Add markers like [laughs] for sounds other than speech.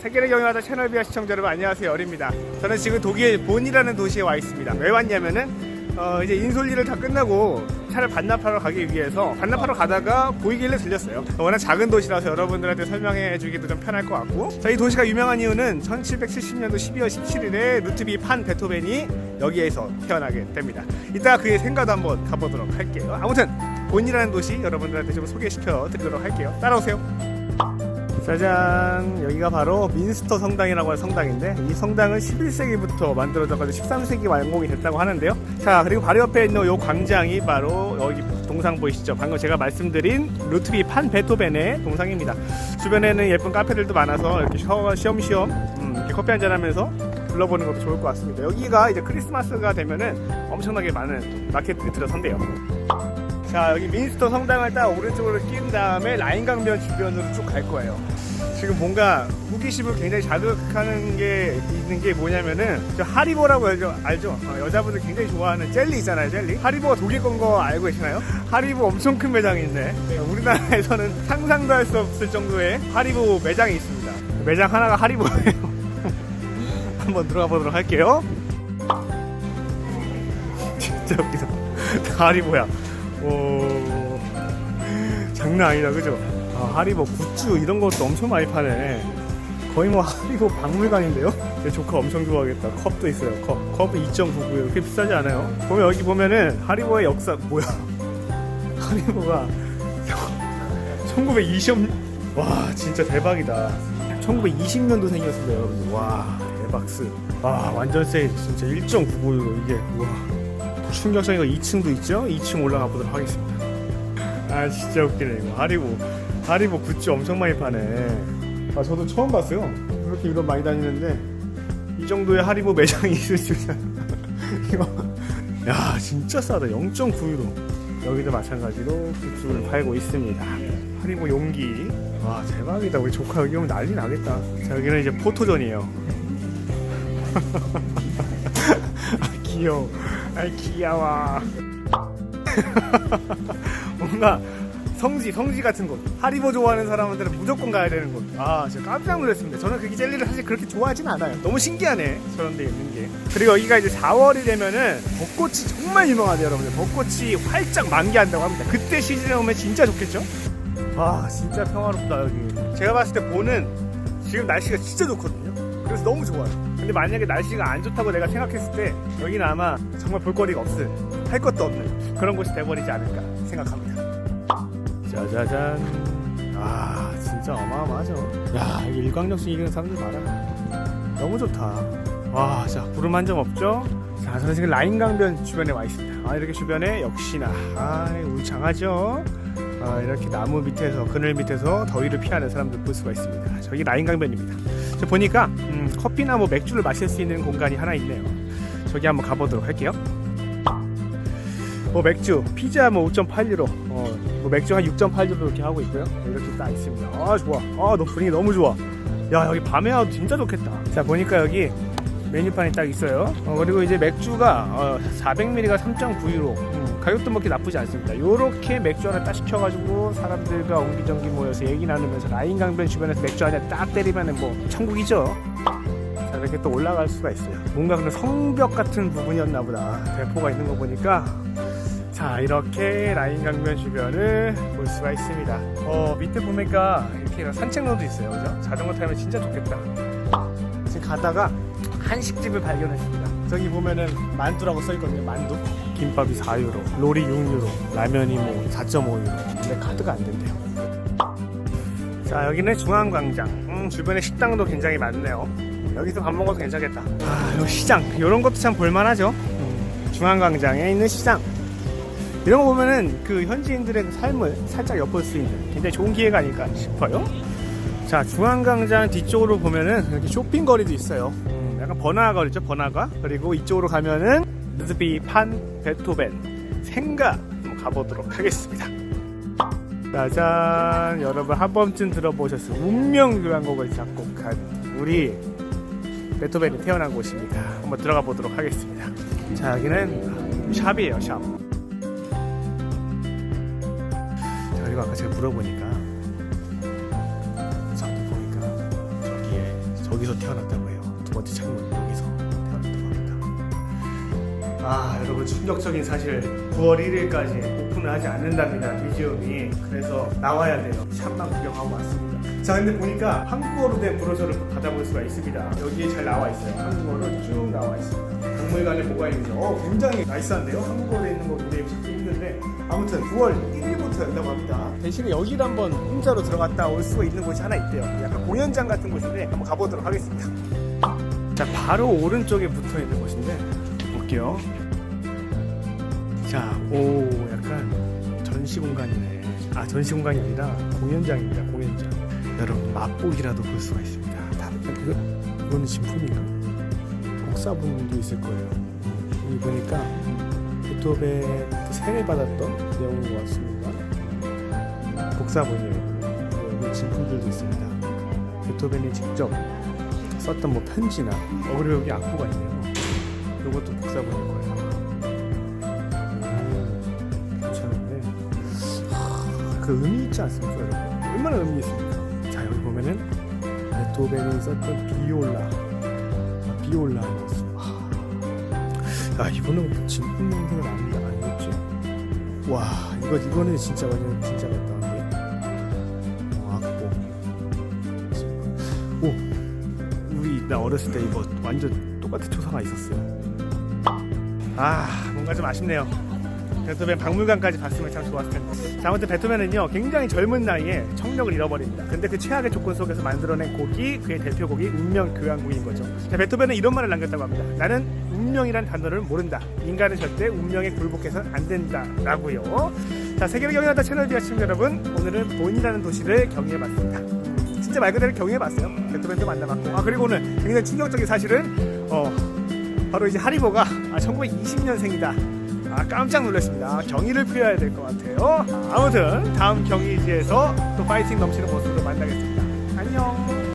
세계를 경영하다 채널 비아 시청자 여러분 안녕하세요 열입니다. 저는 지금 독일 본이라는 도시에 와 있습니다. 왜 왔냐면은 어, 이제 인솔리를 다 끝나고 차를 반납하러 가기 위해서 반납하러 가다가 보이길래 들렸어요. 워낙 작은 도시라서 여러분들한테 설명해 주기도 좀 편할 것 같고 자, 이 도시가 유명한 이유는 1770년도 12월 17일에 루트비 판 베토벤이 여기에서 태어나게 됩니다. 이따 그의 생가도 한번 가보도록 할게요. 아무튼 본이라는 도시 여러분들한테 좀 소개시켜 드리도록 할게요. 따라오세요. 짜잔. 여기가 바로 민스터 성당이라고 하는 성당인데 이 성당은 11세기부터 만들어져가지고 13세기 완공이 됐다고 하는데요. 자 그리고 바로 옆에 있는 이 광장이 바로 여기 동상 보이시죠? 방금 제가 말씀드린 루트비 판 베토벤의 동상입니다. 주변에는 예쁜 카페들도 많아서 이렇게 쉬엄쉬엄 음, 이렇게 커피 한잔 하면서 둘러보는 것도 좋을 것 같습니다. 여기가 이제 크리스마스가 되면은 엄청나게 많은 마켓들이 들어선대요. 자 여기 민스터 성당을 딱 오른쪽으로 끼운 다음에 라인강변 주변으로 쭉 갈 거예요 지금 뭔가 호기심을 굉장히 자극하는 게 있는 게 뭐냐면은 저 하리보라고 알죠? 알죠? 어, 여자분들 굉장히 좋아하는 젤리 있잖아요 젤리 하리보가 독일 건 거 알고 계시나요? 하리보 엄청 큰 매장이 있네 어, 우리나라에서는 [laughs] 상상도 할 수 없을 정도의 하리보 매장이 있습니다 매장 하나가 하리보예요 [laughs] 한번 들어가 보도록 할게요 [laughs] 진짜 웃기다 다 하리보야 오 장난 아니다 그죠? 아, 하리보 굿즈 이런 것도 엄청 많이 파네. 거의 뭐 하리보 박물관인데요? 내 조카 엄청 좋아하겠다. 컵도 있어요 컵. 컵은 2.99 이렇게 비싸지 않아요? 보면 여기 보면은 하리보의 역사 뭐야? [laughs] 하리보가 1920... 와 진짜 대박이다. 1920년도 생겼습니다 여러분들. 와 대박스. 와 완전 세일. 진짜 1.99유로 이게. 우와. 충격적인 거 2층도 있죠? 2층 올라가 보도록 하겠습니다. 아 진짜 웃기네 이거. 하리보 하리보 굿즈 엄청 많이 파네. 아 저도 처음 봤어요. 그렇게 유럽 많이 다니는데 이 정도의 하리보 매장이 [laughs] 있을 줄은 [laughs] 이거 야 진짜 싸다 0.9유로. 여기도 마찬가지로 굿즈를 팔고 있습니다. 하리보 용기 와 대박이다 우리 조카 여기 오면 난리 나겠다. 자 여기는 이제 포토존이에요. [laughs] 아 귀여워. 아 귀여워. 뭔가 성지 성지 같은 곳 하리보 좋아하는 사람한테는 무조건 가야 되는 곳. 아 진짜 깜짝 놀랐습니다. 저는 그 젤리를 사실 그렇게 좋아하진 않아요. 너무 신기하네 저런 데 있는 게. 그리고 여기가 이제 4월이 되면은 벚꽃이 정말 유명하대요 여러분들. 벚꽃이 활짝 만개한다고 합니다. 그때 시즌에 오면 진짜 좋겠죠? 와 진짜 평화롭다 여기. 제가 봤을 때 보는 지금 날씨가 진짜 좋거든요. 그래서 너무 좋아요. 근데 만약에 날씨가 안 좋다고 내가 생각했을 때 여기는 아마 정말 볼거리가 없을 할 것도 없는 그런 곳이 돼버리지 않을까 생각합니다. 짜자잔. 아 진짜 어마어마하죠. 야 이게 일광역시 이기는 사람들 많아. 너무 좋다. 와, 자 구름 한 점 없죠? 자, 저는 지금 라인강변 주변에 와 있습니다. 아 이렇게 주변에 역시나 아 울창하죠. 아, 이렇게 나무 밑에서 그늘 밑에서 더위를 피하는 사람들 볼 수가 있습니다. 저기 라인강변입니다. 저 보니까 음, 커피나 뭐 맥주를 마실 수 있는 공간이 하나 있네요. 저기 한번 가보도록 할게요. 뭐 맥주, 피자 뭐 5.8유로, 어, 뭐 맥주 한 6.8유로 이렇게 하고 있고요. 이렇게 딱 있습니다. 아 좋아, 아 너 분위기 너무 좋아. 야 여기 밤에 와도 진짜 좋겠다. 자 보니까 여기 메뉴판이 딱 있어요. 어, 그리고 이제 맥주가 어, 400ml가 3.9유로. 음, 가격도 뭐 그렇게 나쁘지 않습니다. 요렇게 맥주 하나 딱 시켜가지고 사람들과 옹기종기 모여서 얘기 나누면서 라인 강변 주변에서 맥주 한잔 딱 때리면은 뭐 천국이죠. 자 이렇게 또 올라갈 수가 있어요. 뭔가 그런 성벽 같은 부분이었나 보다. 대포가 있는 거 보니까 자 이렇게 라인 강변 주변을 볼 수가 있습니다. 어 밑에 보니까 이렇게 산책로도 있어요, 그죠? 자전거 타면 진짜 좋겠다. 지금 가다가 한식집을 발견했습니다. 저기 보면은 만두라고 써있거든요. 만두. 김밥이 4유로, 롤이 6유로, 라면이 뭐 4.5유로. 근데 카드가 안 된대요. 자 여기는 중앙광장. 음, 주변에 식당도 굉장히 많네요. 여기서 밥 먹어도 괜찮겠다. 아, 요 시장 이런 것도 참 볼만하죠. 음, 중앙광장에 있는 시장. 이런 거 보면은 그 현지인들의 그 삶을 살짝 엿볼 수 있는 굉장히 좋은 기회가 아닐까 싶어요. 자 중앙광장 뒤쪽으로 보면은 이렇게 쇼핑거리도 있어요. 음, 약간 번화가 거리죠 번화가. 그리고 이쪽으로 가면은 루드비 판 베토벤 생가 한번 가보도록 하겠습니다. 짜잔 여러분 한 번쯤 들어보셨을 운명 교향곡을 작곡한 우리 베토벤이 태어난 곳입니다. 한번 들어가 보도록 하겠습니다. 자 여기는 샵이에요 샵. 그리고 아까 제가 물어보니까 저기 보니까 저기에 여기서 태어났다고 해요. 두 번째 창문 여기서 태어났다고 합니다. 아 여러분 충격적인 사실. 9월 1일까지 오픈을 하지 않는답니다 뮤지엄이. 그래서 나와야 돼요. 샵만 구경하고 왔습니다. 자 근데 보니까 한국어로 된 브로셔를 받아볼 수가 있습니다. 여기에 잘 나와 있어요. 한국어로 쭉 나와 있습니다 박물관에 뭐가 있는지 어 굉장히 나이스한데요 한국어로 돼 있는 거 굉장히 찾기 힘든데 아무튼 9월 1일부터 열린다고 합니다 대신에 여기를 한번 공짜로 들어갔다 올 수가 있는 곳이 하나 있대요 약간 공연장 같은 곳인데 한번 가보도록 하겠습니다 자 바로 오른쪽에 붙어 있는 곳인데 볼게요. 자, 오, 약간 전시 공간이네. 아, 전시 공간이 아니라 공연장입니다. 공연장. 여러분 맛보기라도 볼 수가 있습니다. 다, 이거, 이거는 진품인가? 복사본도 있을 거예요. 여기 보니까 베토벤 세례 받았던 내용인 것 같습니다. 복사본이에요. 진품들도 있습니다. 베토벤이 직접 썼던 뭐 편지나 어 그리고 여기 악보가 있네요. 이것도 복사본일 거예요. 음, 괜찮은데 하, 그 의미 있지 않습니까, 여러분? 얼마나 의미 있습니까? 자 여기 보면은 베토벤이 썼던 비올라, 아, 비올라 이었어. 야 이거는 진품 냄새가 나는 게 아니겠지? 와 이거 이거는 진짜 완전 진짜. 어, 악보. 오 우리 나 어렸을 때 이거 완전 똑같은 초상화 있었어요. 아 뭔가 좀 아쉽네요. 베토벤 박물관까지 봤으면 참 좋았을 텐데. 자, 아무튼 베토벤은요 굉장히 젊은 나이에 청력을 잃어버립니다. 근데 그 최악의 조건 속에서 만들어낸 곡이 그의 대표곡이 운명 교향곡인 거죠. 자, 베토벤은 이런 말을 남겼다고 합니다. 나는 운명이란 단어를 모른다. 인간은 절대 운명에 굴복해서는 안 된다라고요. 자, 세계를 경유하다 채널 비아 시청자 여러분, 오늘은 본이라는 도시를 경유해봤습니다. 진짜 말 그대로 경유해봤어요. 베토벤도 만나봤고. 아 그리고 오늘 굉장히 충격적인 사실은 어 바로 이제 하리보가 아, 1920년생이다. 아 깜짝 놀랐습니다. 경의를 표해야 될 것 같아요. 아무튼 다음 경의지에서 또 파이팅 넘치는 모습으로 만나겠습니다. 안녕.